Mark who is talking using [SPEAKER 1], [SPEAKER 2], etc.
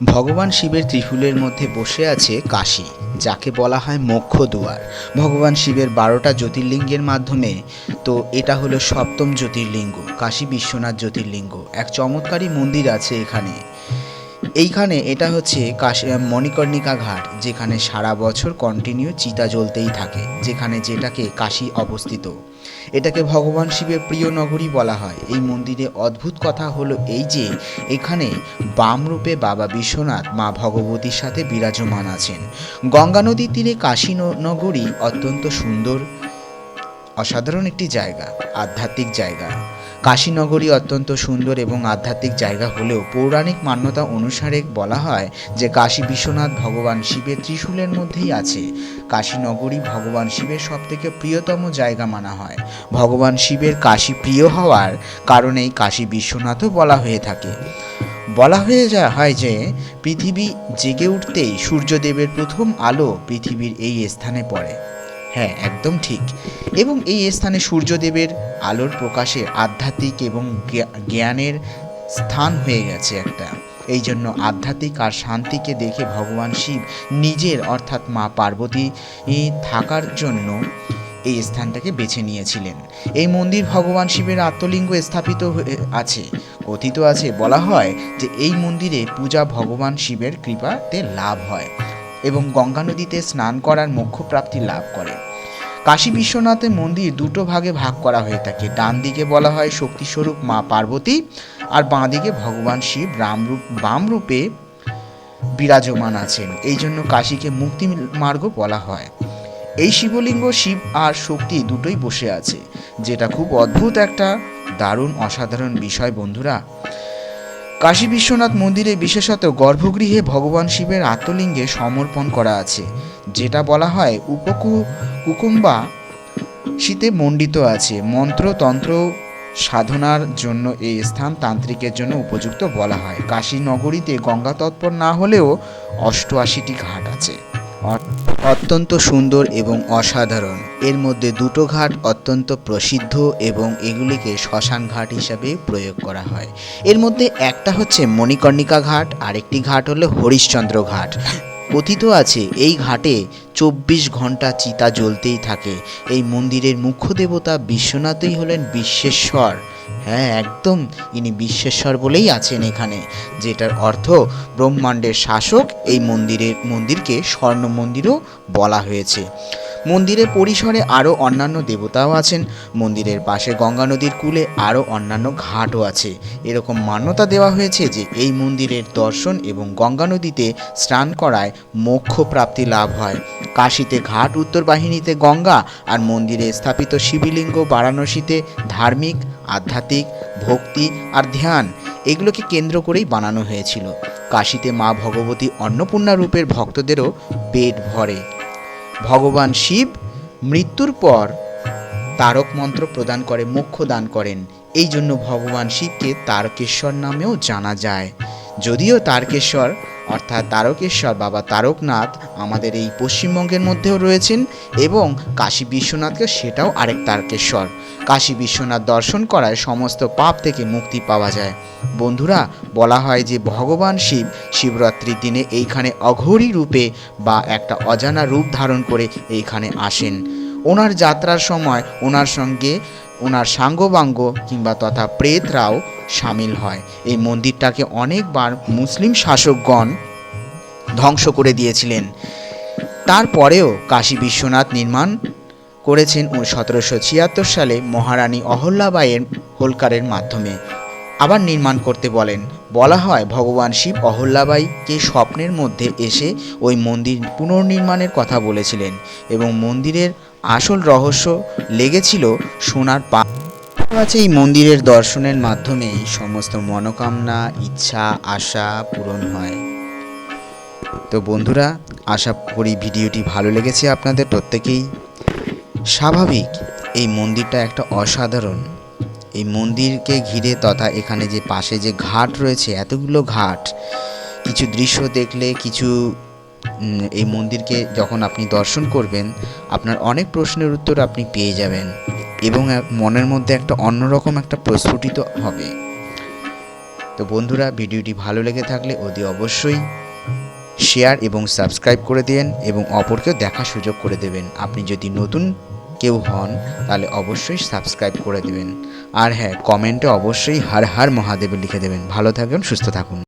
[SPEAKER 1] ভগবান শিবের ত্রিশূলের মধ্যে বসে আছে কাশী, যাকে বলা হয় মোক্ষ দুয়ার ভগবান শিবের বারোটা জ্যোতির্লিঙ্গের মাধ্যমে, তো এটা হলো সপ্তম জ্যোতির্লিঙ্গ, কাশী বিশ্বনাথ জ্যোতির্লিঙ্গ। এক চমৎকারী মন্দির আছে এখানে। এইখানে এটা হচ্ছে কাশী মণিকর্ণিকা ঘাট, যেখানে সারা বছর কন্টিনিউ চিতা জ্বলতেই থাকে, যেখানে যেটাকে কাশী অবস্থিত। এটাকে ভগবান শিবের প্রিয় নগরী বলা হয়। এই মন্দিরে অদ্ভুত কথা হলো এই যে, এখানে বামরূপে বাবা বিশ্বনাথ, মা ভগবতীর সাথে বিরাজমান আছেন। গঙ্গা নদীর তীরে কাশী নগরী অত্যন্ত সুন্দর, অসাধারণ একটি জায়গা, আধ্যাত্মিক জায়গা। কাশীনগরী অত্যন্ত সুন্দর এবং আধ্যাত্মিক জায়গা হলেও পৌরাণিক মান্যতা অনুসারে বলা হয় যে কাশী বিশ্বনাথ ভগবান শিবের ত্রিশূলের মধ্যেই আছে। কাশীনগরী ভগবান শিবের সবথেকে প্রিয়তম জায়গা মানা হয়। ভগবান শিবের কাশী প্রিয় হওয়ার কারণেই কাশী বিশ্বনাথও বলা হয়ে থাকে। বলা হয়ে যায় হয় যে, পৃথিবী জেগে উঠতেই সূর্যদেবের প্রথম আলো পৃথিবীর এই স্থানে পড়ে। হ্যাঁ একদম ঠিক। এবং এই স্থানে সূর্যদেবের আলোর প্রকাশে আধ্যাত্মিক এবং জ্ঞানের স্থান হয়ে গেছে একটা। এই জন্য আধ্যাত্মিক আর শান্তিকে দেখে ভগবান শিব নিজের, অর্থাৎ মা পার্বতী থাকার জন্য এই স্থানটাকে বেছে নিয়েছিলেন। এই মন্দির ভগবান শিবের আত্মলিঙ্গ স্থাপিত আছে, কথিত আছে। বলা হয় যে এই মন্দিরে পূজা ভগবান শিবের কৃপাতে লাভ হয়। গঙ্গা নদীতে স্নান করার মোক্ষ প্রাপ্তি লাভ করে। কাশী বিশ্বনাথের মন্দির দুটো ভাগে ভাগ করা হয়ে থাকে। ডান দিকে বলা হয় শক্তিস্বরূপ মা পার্বতী আর বাঁ দিকে ভগবান শিব রামরূপ, বামরূপে বিরাজমান আছেন। এই জন্য কাশীকে মুক্তি মার্গ বলা হয়। এই শিবলিঙ্গ, শিব আর শক্তি দুটোই বসে আছে। যেটা খুব অদ্ভুত একটা দারুণ, অসাধারণ বিষয়, বন্ধুরা। কাশী বিশ্বনাথ মন্দিরে বিশেষত গর্ভগৃহে ভগবান শিবের আত্মলিঙ্গে সমর্পণ করা আছে, যেটা বলা হয় উপকু কুকুম্বা শীতে মণ্ডিত আছে। মন্ত্রতন্ত্র সাধনার জন্য এই স্থান তান্ত্রিকের জন্য উপযুক্ত বলা হয়। কাশী নগরীতে গঙ্গা তৎপর না হলেও অষ্টআশিটি ঘাট আছে। অত্যন্ত সুন্দর এবং অসাধারণ। এর মধ্যে দুটো ঘাট অত্যন্ত প্রসিদ্ধ এবং এগুলিকে শ্মশান ঘাট হিসাবে প্রয়োগ করা হয়। এর মধ্যে একটা হচ্ছে মণিকর্ণিকা ঘাট, আরেকটি ঘাট হলো হরিশ্চন্দ্র ঘাট। কথিত আছে, এই ঘাটে চব্বিশ ঘণ্টা চিতা জ্বলতেই থাকে। এই মন্দিরের মুখ্য দেবতা বিশ্বনাথই হলেন বিশ্বেশ্বর। হ্যাঁ একদম, ইনি বিশ্বেশ্বর বলেই আছেন এখানে। যেটার অর্থ, ব্রহ্মাণ্ডের শাসক এই মন্দিরের, মন্দিরকে স্বর্ণ মন্দিরও বলা হয়েছে। মন্দিরের পরিসরে আরও অন্যান্য দেবতাও আছেন। মন্দিরের পাশে গঙ্গা নদীর কূলে আরও অন্যান্য ঘাটও আছে। এরকম মান্যতা দেওয়া হয়েছে যে এই মন্দিরের দর্শন এবং গঙ্গা নদীতে স্নান করায় মোক্ষ প্রাপ্তি লাভ হয়। কাশীতে ঘাট, উত্তর বাহিনীতে গঙ্গা আর মন্দিরে স্থাপিত শিবলিঙ্গ, বারাণসীতে ধার্মিক, আধ্যাত্মিক, ভক্তি আর ধ্যান এগুলোকে কেন্দ্র করেই বানানো হয়েছিল। কাশীতে মা ভগবতী অন্নপূর্ণা রূপের ভক্তদেরও পেট ভরে। ভগবান শিব মৃত্যুর পর তারক মন্ত্র প্রদান করে, মোক্ষ দান করেন। এই জন্য ভগবান শিবকে তারকেশ্বর নামেও জানা যায়। যদিও তারকেশ্বর, অর্থাৎ তারকেশ্বর বাবা তারকনাথ আমাদের এই পশ্চিমবঙ্গের মধ্যেও রয়েছেন এবং কাশী বিশ্বনাথকে সেটাও আরেক তারকেশ্বর। কাশী বিশ্বনাথ দর্শন করায় সমস্ত পাপ থেকে মুক্তি পাওয়া যায়। বন্ধুরা, বলা হয় যে ভগবান শিব শিবরাত্রির দিনে এইখানে অঘোরী রূপে বা একটা অজানা রূপ ধারণ করে এইখানে আসেন। ওনার যাত্রার সময় ওনার সঙ্গে ওনার সাঙ্গবাঙ্গ কিংবা তথা প্রেতরাও সামিল হয়। এই মন্দিরটাকে অনেকবার মুসলিম শাসকগণ ধ্বংস করে দিয়েছিলেন। তারপরেও কাশী বিশ্বনাথ নির্মাণ করেছেন সতেরোশো ছিয়াত্তর সালে মহারানী অহল্যাবাইয়ের হোলকারের মাধ্যমে। আবার নির্মাণ করতে বলেন। বলা হয়, ভগবান শিব অহল্যাবাইকে স্বপ্নের মধ্যে এসে ওই মন্দির পুনর্নির্মাণের কথা বলেছিলেন এবং মন্দিরের আসল রহস্য লেগেছিল সোনার পা আছে এই মন্দিরের দর্শনের মাধ্যমেই সমস্ত মনোকামনা, ইচ্ছা, আশা পূরণ হয়। তো বন্ধুরা, আশা করি ভিডিওটি ভালো লেগেছে আপনাদের প্রত্যেকেই। স্বাভাবিক, এই মন্দিরটা একটা অসাধারণ। এই মন্দিরকে ঘিরে তথা এখানে যে পাশে যে ঘাট রয়েছে, এতগুলো ঘাট, কিছু দৃশ্য দেখলে, কিছু এই মন্দিরকে যখন আপনি দর্শন করবেন, আপনার অনেক প্রশ্নের উত্তর আপনি পেয়ে যাবেন এবং মনের মধ্যে একটা অন্যরকম একটা প্রস্ফুটিত হবে। তো বন্ধুরা, ভিডিওটি ভালো লেগে থাকলে অতি অবশ্যই শেয়ার এবং সাবস্ক্রাইব করে দেন এবং অপরকেও দেখার সুযোগ করে দেবেন। আপনি যদি নতুন কেউ হন, তাহলে অবশ্যই সাবস্ক্রাইব করে দেবেন। আর হ্যাঁ কমেন্টে অবশ্যই হার হার মহাদেবে লিখে দেবেন। ভালো থাকুন সুস্থ থাকুন।